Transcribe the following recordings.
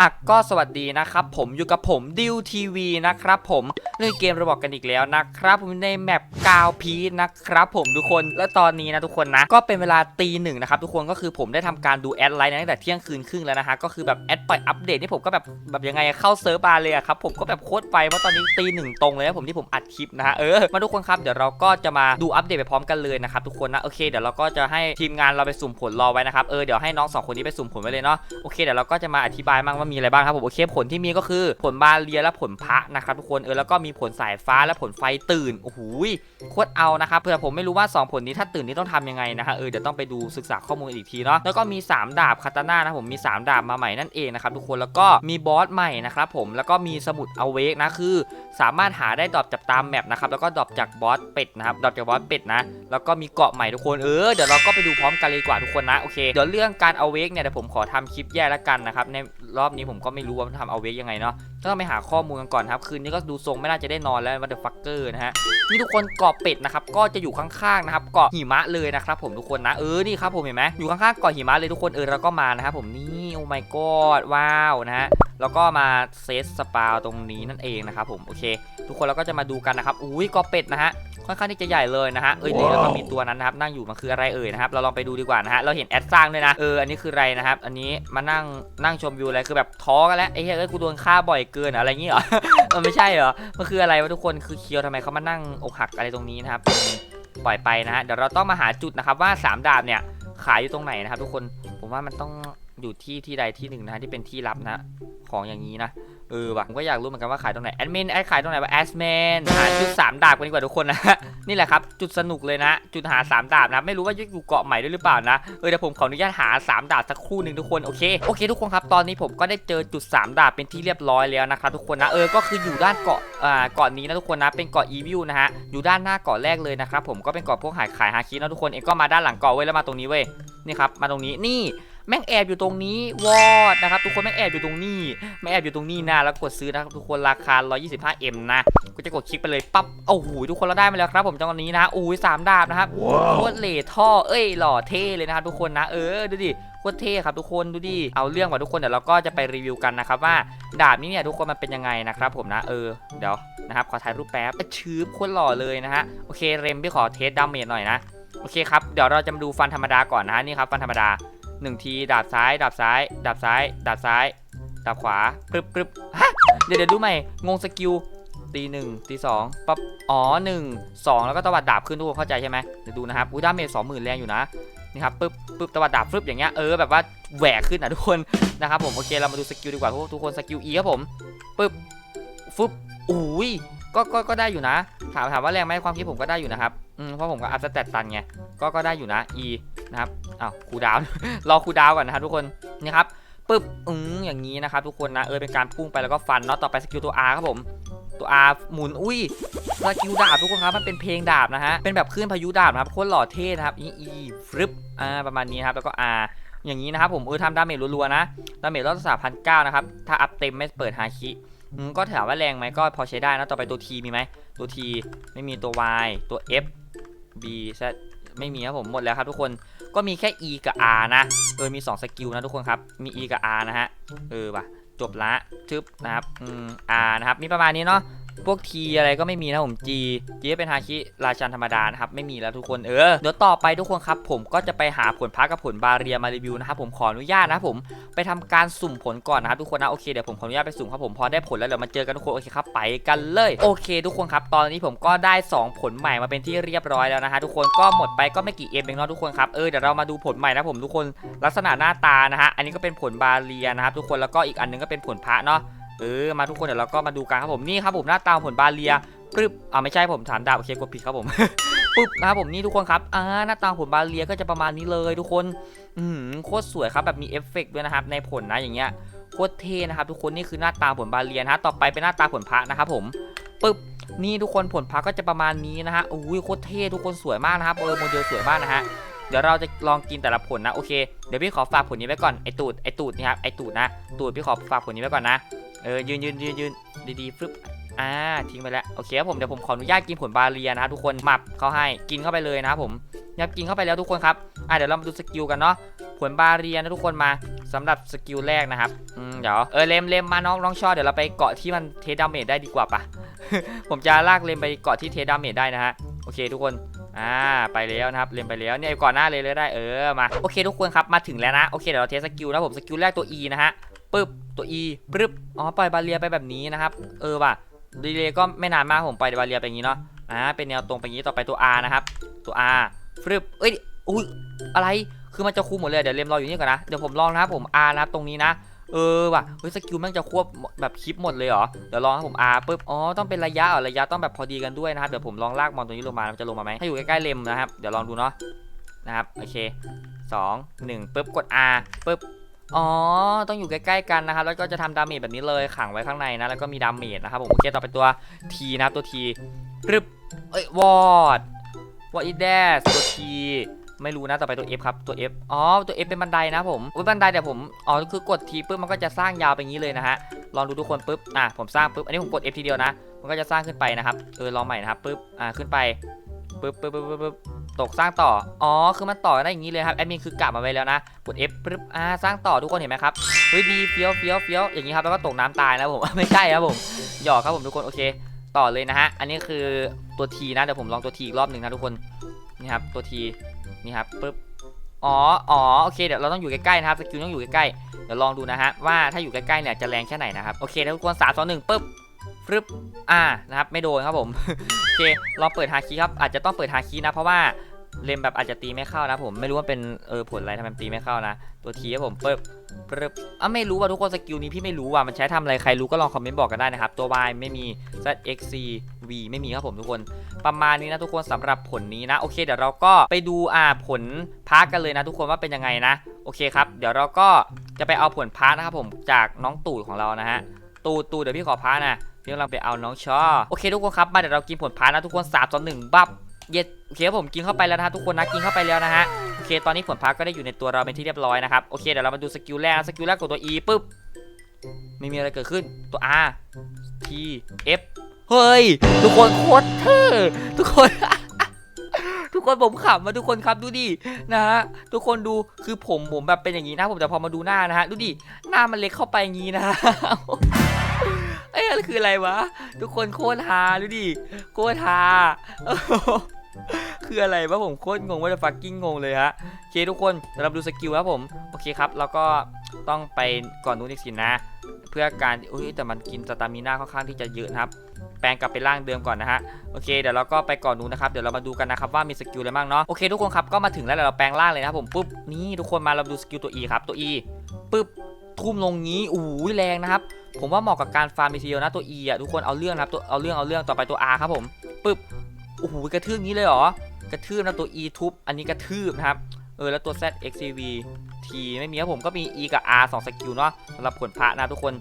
อะก็สวัสดีนะครับผมอยู่กับผมดิวทีวีนะครับผมเล่นเกมระบอกกันอีกแล้วนะครับผมในแมปกาวพีนะครับผมทุกคนและตอนนี้นะทุกคนนะ ก็เป็นเวลาตีหนึ่งนะครับทุกคนก็คือผมได้ทำการดูแอดไลน์ตั้งแต่เที่ยงคืนครึ่งแล้วนะฮะก็คือแบบแอดปล่อยอัปเดตนี่ผมก็แบบแบบยังไงเข้าเซิร์ฟบาร์เลยอะครับผมก็แบบโคตรไวเพราะตอนนี้ตีหนึ่งตรงเลยนะผมที่ผมอัดคลิปนะฮะเออมาทุกคนครับเดี๋ยวเราก็จะมาดูอัปเดตไปพร้อมกันเลยนะครับทุกคนนะโอเคเดี๋ยวเราก็จะให้ทีมงานเราไปสุ่มผลรอไว้นะครับเออเดี๋ยวให้น้องสองคนนี้ไปสุ่มผลไว้เลยเนาะโอเคเดี๋ยวเราก็จะมาอธิบายมั่งว่ามีอะไรบ้างครับผมโอเคผลที่มีก็คือผลบาเรียและผลพระนะครับทุกคนเออแล้วก็มีผลสายฟ้าและผลไฟตื่นโอ้โหโคตรเอานะครับเผื่อผมไม่รู้ว่า 2 ผลนี้ถ้าตื่นนี่ต้องทำยังไงนะฮะเออเดี๋ยวต้องไปดูศึกษาข้อมูลอีกทีเนาะแล้วก็มี 3 ดาบคาตาน่านะผมมี 3 ดาบมาใหม่นั่นเองนะครับทุกคนแล้วก็มีบอสใหม่นะครับผมแล้วก็มีสมุดเอาเวกนะคือ สามารถหาได้ดรอปจากตามแมปนะครับแล้วก็ดรอปจากบอสเป็ดนะครับดรอปจากบอสเป็ดนะแล้วก็มีเกาะใหม่ทุกคนเออเดี๋ยวเราก็ไปดูพร้อมกันเลยกว่าทุกคนนะโอเคเดี๋ยวเรื่องการเอาเวกเนี่ยเดี๋ยวผมขอทำคลิปแยกแล้วกันนะครับใน รอบนี้ผมก็ไม่รู้ว่าทำเอาเวกยังไงเนาะต้องไปหาข้อมูลกันก่อนครับ คืนนี้ก็ดูทรงไม่น่าจะได้นอนแล้วมาเดอะฟักเกอร์นะฮะนี่ทุกคนเกาะเป็ดนะครับก็จะอยู่ข้างๆนะครับเกาะหิมะเลยนะครับผมทุกคนนะเออนี่ครับผมเห็นไหมอยู่ข้างๆเกาะหิมะเลยทุกคนเออเราก็มานะครับผมนี่โอ้ my god ว้าวนะฮะแล้วก็มาเซตสปาตรงนี้นั่นเองนะครับผมโอเค ทุกคนเราก็จะมาดูกันนะครับอุ้ยเกาะเป็ดนะฮะ ค่อนข้างที่จะใหญ่เลยนะฮะเอ้ยนี่แล้วก็มีตัวนั้นนะครับนั่งอยู่มันคืออะไรเอ่ยนะครับเราลองไปดูดีกว่านะฮะเราเห็นแอดสร้างด้วยนะเอออันนี้คืออะไรนะครับอันนี้มานั่งนั่งชมวิวอะไรคือแบบท้อกันแล้วไอ้เฮ้ยเอ้ยกูโดนฆ่าบ่อยเกินอะไรอย่างงี้เหรอมันไม่ใช่เหรอมันคืออะไรวะทุกคนคือเคียวทำไมเขามานั่งอกหักอะไรตรงนี้นะครับอืมปล่อยไปนะฮะเดี๋ยวเราต้องมาหาจุดนะครับว่าสามดาบเนี่ยขายอยู่ตรงไหนนะครับทุกคนผมว่ามันต้องอยู่ที่ที่ใดที่หนึ่งนะฮะที่เป็นที่ลับนะ ของอย่างนี้นะ เออว่ะผมก็อยากรู้เหมือนกันว่าขายตรงไหนแอดมินแอดขายตรงไหนวะแอดแมนหาจุด3ดาบกันดีกว่าทุกคนนะนี่แหละครับจุดสนุกเลยนะ จุดหา3ดาบนะไม่รู้ว่าจะอยู่เกาะใหม่ด้วยหรือเปล่านะเออเดี๋ยวผมขออนุญาตหา3ดาบสักครู่หนึ่งทุกคนโอเคโอเคทุกคนครับตอนนี้ผมก็ได้เจอจุด3ดาบเป็นที่เรียบร้อยแล้วนะครับทุกคนนะเออก็คืออยู่ด้านเกาะอ่าเกาะนี้นะทุกคนนะเป็นเกาะอีวิวนะฮะอยู่ด้านหน้าเกาะแรกเลยนะครับผมก็เป็นเกาะพวกขายขายฮาคินะทุกคนเองก็มาด้านหลังเกาะเว้ยแล้วมาตรงนี้เว้ยนี่ครับมาตรงนี้นี่ แม่งแอบอยู่ตรงนี้วอดนะครับทุกคนแม่งแอบอยู่ตรงนี้ไม่แอบอยู่ตรงนี้นะแล้วกดซื้อนะครับทุกคนราคา 125M นะก็จะกดคลิกไปเลยปั๊บโอ้โหทุกคนเราได้มาแล้วครับ ผมจังหวะนี้นะอุ้ยสามดาบนะครับโคตรเหล่ท่อเอ้ยหล่อเท่เลยนะครับทุกคนนะเออดูดิโคตรเท่ครับทุกคนดูดิเอาเรื่องว่ะทุกคนเดี๋ยวเราก็จะไปรีวิวกันนะครับว่าดาบนี้เนี่ยทุกคนมันเป็นยังไงนะครับผมนะเออเดี๋ยวนะครับขอถ่ายรูปแป๊บชืบโคตรหล่อเลยนะฮะโอเคเรมพี่ขอเทสดาเมจหน่อยนะโอเคครับเดี๋ยวเราจะมาดูฟันธรรมดาก่อนนะนี่ครับฟันธรรมดา หนึ่งทีดาบซ้าย ดาบซ้าย ดาบซ้าย ดาบซ้าย ดาบขวาปรึบปรึบฮะเดี๋ยวเดี๋ยวดูใหม่งงสกิลตีหนึ่งตีสองปั๊บอ๋อหนึ่งสองแล้วก็ตวัดดาบขึ้นทุกคนเข้าใจใช่ไหมเดี๋ยวดูนะครับอุ้ยดาเมจสองหมื่นแรงอยู่นะนี่ครับปึ๊บปึ๊บตวัดดาบฟึบอย่างเงี้ยเออแบบว่าแหวกขึ้นอะทุกคนนะครับผมโอเคเรามาดูสกิลดีกว่าทุกทุกคนสกิล E ครับผมปึ๊บฟึบอุ้ย ก็ก็ก็ได้อยู่นะ ถามถามว่าแรงไหมความคิดผมก็ได้อยู่นะครับอืมเพราะผมก็อัพสเตตตันไงก็ก็ได้อยู่นะ E นะครับอ้าวคูดาว รอคูดาวก่อนนะครับทุกคนนี่ครับปึ๊บอืมอย่างนี้นะครับทุกคนนะเออเป็นการพุ่งไปแล้วก็ฟันเนาะต่อไปสกิลตัว R ครับผมตัว R หมุนอุ้ยสกิลดาบทุกคนครับมันเป็นเพลงดาบนะฮะเป็นแบบคลื่นพายุดาบนะครับโคตรหล่อเท่นะครับอีอีฟรึบอ่าประมาณนี้ครับแล้วก็ R อย่างนี้นะครับผมเออทำดาเมจรัวๆนะดาเมจรอบสามพันเก้านะครับถ้าอัพเต็มไม่เปิดฮาคิ ก็ถามว่าแรงไหมก็พอใช้ได้นะต่อไปตัว T มีไหมตัว T ไม่มีตัว Y ตัว F B Z ไม่มีครับผมหมดแล้วครับทุกคนก็มีแค่ E กับ R นะเออมี 2 สกิลนะทุกคนครับมี E กับ R นะฮะเออว่ะจบละทึบนะครับอืม R นะครับมีประมาณนี้เนาะ พวก T อะไรก็ไม่มีนะผม G G เป็นฮาคิราชันธรรมดานะครับไม่มีแล้วทุกคนเออเดี๋ยวต่อไปทุกคนครับ ผมก็จะไปหาผลพักกับผลบาเรียมารีวิวนะครับผมขออนุญาตนะผมไปทำการสุ่มผลก่อนนะครับทุกคนนะโอเคเดี๋ยวผมขออนุญาตไปสุ่มครับผมพอได้ผลแล้วเดี๋ยวมาเจอกันทุกคนโอเคครับไปกันเลยโอเค ทุกคนครับ ตอนนี้ผมก็ได้ 2 ผลใหม่มาเป็นที่เรียบร้อยแล้วนะฮะทุกคนก็หมดไปก็ไม่กี่เอ็มเองเนาะทุกคนครับเออเดี๋ยวเรามาดูผลใหม่นะผมทุกคนลักษณะหน้าตานะฮะอันนี้ก็เป็นผลบาเรียนะครับทุกคนแล้วก็อีกอันนึงก็เป็นผลพระเนาะ เออมาทุกคนเดี๋ยวเราก็มาดูกันครับผมนี่ครับผมหน้าตาผลบาเรียปึ๊บอ่าไม่ใช่ผมถามดาวโอเคกดผิดครับผมปึ๊บนะครับผมนี่ทุกคนครับอ่าหน้าตาผลบาเรียก็จะประมาณนี้เลยทุกคนอืมโคตรสวยครับแบบมีเอฟเฟกต์ด้วยนะครับในผลนะอย่างเงี้ยโคตรเท่นะครับทุกคนนี่คือหน้าตาผลบาเลียนฮะต่อไปเป็นหน้าตาผลพระนะครับผมปึ๊บนี่ทุกคนผลพระก็จะประมาณนี้นะฮะอุ้ยโคตรเท่ทุกคนสวยมากนะครับเออโมเดลสวยมากนะฮะ เดี๋ยวเราจะลองกินแต่ละผลนะโอเคเดี๋ยวพี่ขอฝากผลนี้ไว้ก่อนไอตูดไอตูดนี่ครับไอตูดนะ ตูดพี่ขอฝากผลนี้ไว้ก่อนนะเออยืนยืนยืนยืนดีๆฟึบอ่าทิ้งไปแล้วโอเคครับผมเดี๋ยวผมขออนุญาตกินผลบาเลียนะครับทุกคนหมับเขาให้กินเข้าไปเลยนะครับผมยับกินเข้าไปแล้วทุกคนครับอ่าเดี๋ยวเรามาดูสกิลกันเนาะผลบาเลียนะทุกคนมาสำหรับสกิลแรกนะครับอืมเดี๋ยวเออเลมเลมมาน้องน้องชอเดี๋ยวเราไปเกาะที่มันเทดามเมจได้ดีกว่าปะผมจะลากเลมไปเกาะที่เทดามเมจได้นะฮะโอเคทุกคน อ่าไปแล้วนะครับเลมไปแล้วเนี่ยก่อนหน้าเลยเลยได้เออมาโอเคทุกคนครับมาถึงแล้วนะโอเคเดี๋ยวเราเทสสกิลนะผมสกิลแรกตัว E นะฮะปึ๊บตัว E ปึ๊บอ๋อปล่อยบาเรียไปแบบนี้นะครับเออว่ะดีเลยก็ไม่นานมากผมปล่อยบาเรียไปอย่างนี้เนาะอ่าเป็นแนวตรงไปอย่างนี้ต่อไปตัว R นะครับตัว R ฟึบเอ้ยอุ้ยอะไรคือมันจะคุมหมดเลยเดี๋ยวเลมรออยู่นี่ก่อนนะเดี๋ยวผมลองนะครับผม R นะครับตรงนี้นะ เออว่ะเฮ้ยสกิลแม่งจะควบแบบคลิปหมดเลยเหรอเดี๋ยวลองครับผม R ปุ๊บอ๋อต้องเป็นระยะเหรอระยะต้องแบบพอดีกันด้วยนะครับเดี๋ยวผมลองลากมอนตัวนี้ลงมามันจะลงมาไหมถ้าอยู่ใกล้ๆเลมนะครับเดี๋ยวลองดูเนาะนะครับโอเคสองหนึ่งปุ๊บกด R ปุ๊บอ๋อ ต้องอยู่ใกล้ๆกันนะครับ แล้วก็จะทำดาเมจแบบนี้เลย ขังไว้ข้างในนะ แล้วก็มีดาเมจนะครับผม โอเค ต่อไปตัว T นะครับ ตัว T ปึ๊บเอ้ย วอด what is that ตัว T ไม่รู้นะต่อไปตัว F ครับตัว F อ๋อตัว F เป็นบันไดนะผมอุ๊ยบันไดแต่ผมอ๋อคือกดทีปุ๊บมันก็จะสร้างยาวไปงี้เลยนะฮะลองดูทุกคนปุ๊บอะผมสร้างปุ๊บอันนี้ผมกด F ทีเดียวนะ มันก็จะสร้างขึ้นไปนะครับเออลองใหม่นะครับปุ๊บอะขึ้นไปปุ๊บปุ๊บปุ๊บปุ๊บตกสร้างต่อ อ๋อ คือมันต่อได้อย่างนี้เลยครับ แอดมินคือกลับมาไว้แล้วนะ กด F ปุ๊บ อ่า สร้างต่อทุกคนเห็นไหมครับ เฮ้ยดีเฟี้ยวเฟี้ยวเฟี้ยวอย่างนี้ครับ แล้วก็ตกน้ำตายนะผม ไม่ใช่ครับผม หยอกครับผมทุกคน โอเค ต่อเลยนะฮะ อันนี้คือตัว T นะ เดี๋ยวผมลองตัว T อีกรอบหนึ่งนะทุกคน นี่ครับ ตัว T นี่ครับปึ๊บอ๋ออ๋อโอเคเดี๋ยวเราต้องอยู่ใกล้ๆนะครับสกิลต้องอยู่ใกล้ๆเดี๋ยวลองดูนะฮะว่าถ้าอยู่ใกล้ๆเนี่ยจะแรงแค่ไหนนะครับโอเคทุกคนสามสองหนึ่งปึ๊บฟึบอ่านะครับไม่โดนครับผมโอเคลองเปิดฮาคีครับอาจจะต้องเปิดฮาคีนะเพราะว่า เลมแบบอาจจะตีไม่เข้านะผมไม่รู้ว่าเป็นเออผลอะไรทำไมมันตีไม่เข้านะตัวทีครับผมเปึ๊บปึ๊บอะไม่รู้ว่ะทุกคนสกิลนี้พี่ไม่รู้ว่ะมันใช้ทำอะไรใครรู้ก็ลองคอมเมนต์บอกกันได้นะครับตัว Y ไม่มี Z X C V ไม่มีครับผมทุกคนประมาณนี้นะทุกคนสำหรับผลนี้นะโอเค เดี๋ยวเราก็ไปดูอ่าผลพาร์กันเลยนะทุกคนว่าเป็นยังไงนะโอเคครับเดี๋ยวเราก็จะไปเอาผลพาร์ทนะครับผมจากน้องตูดของเรานะฮะตูดตูดเดี๋ยวพี่ขอพาร์ทนะพี่กำลังไปเอาน้องชอโอเคทุกคนครับมาเดี๋ยวเรากินผลพาร์ทนะทุกคน3ต่อ1บับ เย็ดโอเคผมกินเข้าไปแล้วนะทุกคนนะกินเข้าไปแล้วนะฮะโอเคตอนนี้ผลพาร์ทก็ได้อยู่ในตัวเราเป็นที่เรียบร้อยนะครับโอเคเดี๋ยวเรามาดูสกิลแรกสกิลแรกกดตัว E ปุ๊บไม่มีอะไรเกิดขึ้นตัว R T F เฮ้ยทุกคนโคตรเท่ทุกคนทุกคนผมขำมาทุกคนครับดูดินะฮะทุกคนดูคือผมผมแบบเป็นอย่างนี้นะผมแต่พอมาดูหน้านะฮะดูดิหน้ามันเล็กเข้าไปอย่างนี้นะเอ้ยอคืออะไรวะ ทุกคนโคตรฮาดูดิโคตรฮา คืออะไรวะผมโคตรงงว่าจะฟักกิ้งงงเลยฮะโอเคทุกคนเราดูสกิลครับผมโอเคครับ แล้วก็ต้องไปก่อนนู้นอีกสินะ เพื่อการอุ้ยแต่มันกินสตามิน่าค่อนข้างที่จะเยอะนะครับ แปลงกลับไปร่างเดิมก่อนนะฮะโอเคเดี๋ยวเราก็ไปก่อนนู้นนะครับเดี๋ยวเรามาดูกันนะครับว่ามีสกิลอะไรบ้างเนาะโอเคทุกคนครับก็มาถึงแล้วเราแปลงร่างเลยนะครับผมปุ๊บนี่ทุกคนมาเราดูสกิลตัว E ครับตัว E ปุ๊บทุ่มลงงี้อู้ยแรงนะครับผมว่าเหมาะกับการฟาร์มทีเดียวนะตัว E อะทุกคนเอาเรื่องนะครับตัวเอาเรื่องเอาเรื่องต่อไปตัว R ครับผมปุ๊บ อ้โหกระทืบงี้เลยเหรอกระทืบนะตัว E ทุบอันนี้กระทืบนะครับเออแล้วตัว Z X C V T ไม่มีครับผมก็มี E กับ R สองสกิลเนาะสำหรับผลพระนะทุกคน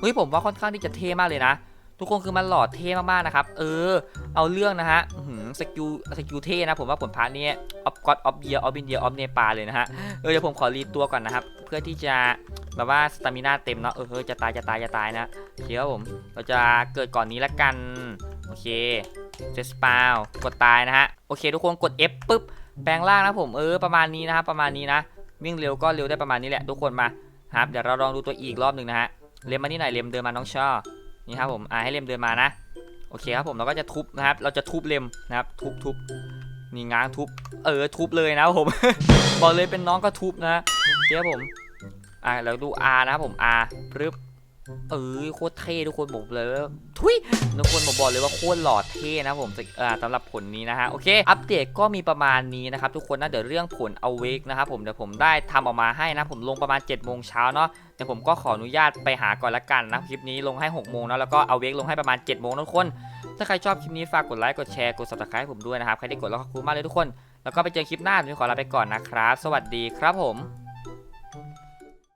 เฮ้ยผมว่าค่อนข้างที่จะเท่มากเลยนะทุกคนคือมันหล่อเท่มากๆนะครับ เออ เอาเรื่องนะฮะหือสกิลสกิลเท่นะผมว่าผลพาร์ทนี้ออฟก็อดออฟเบียออฟบินเดียออฟเนปาเลยนะฮะ เออเดี๋ยวผมขอรีตัวก่อนนะครับ เพื่อที่จะแบบว่าสตามิน่าเต็มเนาะ เออจะตายจะตายจะตายนะเคครับผม เราจะเกิดก่อนนี้ละกัน โอเค เซสปาวกดตายนะฮะ โอเคทุกคนกด F ปุ๊บแปลงร่างนะผมเออประมาณนี้นะครับประมาณนี้นะวิ่งเร็วก็เร็วได้ประมาณนี้แหละทุกคนมาครับเดี๋ยวเราลองดูตัวอีกรอบหนึ่งนะฮะเลมมานี่หน่อยเลมเดินมาน้องช่อนี่ครับผมอ่าให้เลมเดินมานะโอเคครับผมเราก็จะทุบนะครับ เราจะทุบเลมนะครับ ทุบทุบนี่ง้างทุบ เออทุบเลยนะผม บอกเลยเป็นน้องก็ทุบนะเคครับผมอ่าเราดู R นะครับผม R ปึ๊บ เออโคตรเท่ทุกคนบอกเลยว่าทุยทุกคนผมบอกเลยว่าโคตรหล่อเท่นะผมอ่าสำหรับผลนี้นะฮะโอเค อัปเดตก็มีประมาณนี้นะครับทุกคนนะเดี๋ยวเรื่องผลเอาเวกนะครับผมเดี๋ยวผมได้ทำออกมาให้นะผมลงประมาณ7จ็ดโมงเช้าเนาะเดี๋ยวผมก็ขออนุญาตไปหาก่อนละกันนะคลิปนี้ลงให้6กโมงนะแล้วก็เอาเวกลงให้ประมาณ7จ็ดโมงทุกคน ถ้าใครชอบคลิปนี้ฝากกดไลค์กดแชร์กด subscribe ผมด้วยนะครับใครได้กดแล้วขอบคุณมากเลยทุกคน แล้วก็ไปเจอคลิปหน้าผมขอลาไปก่อนนะครับ สวัสดีครับผม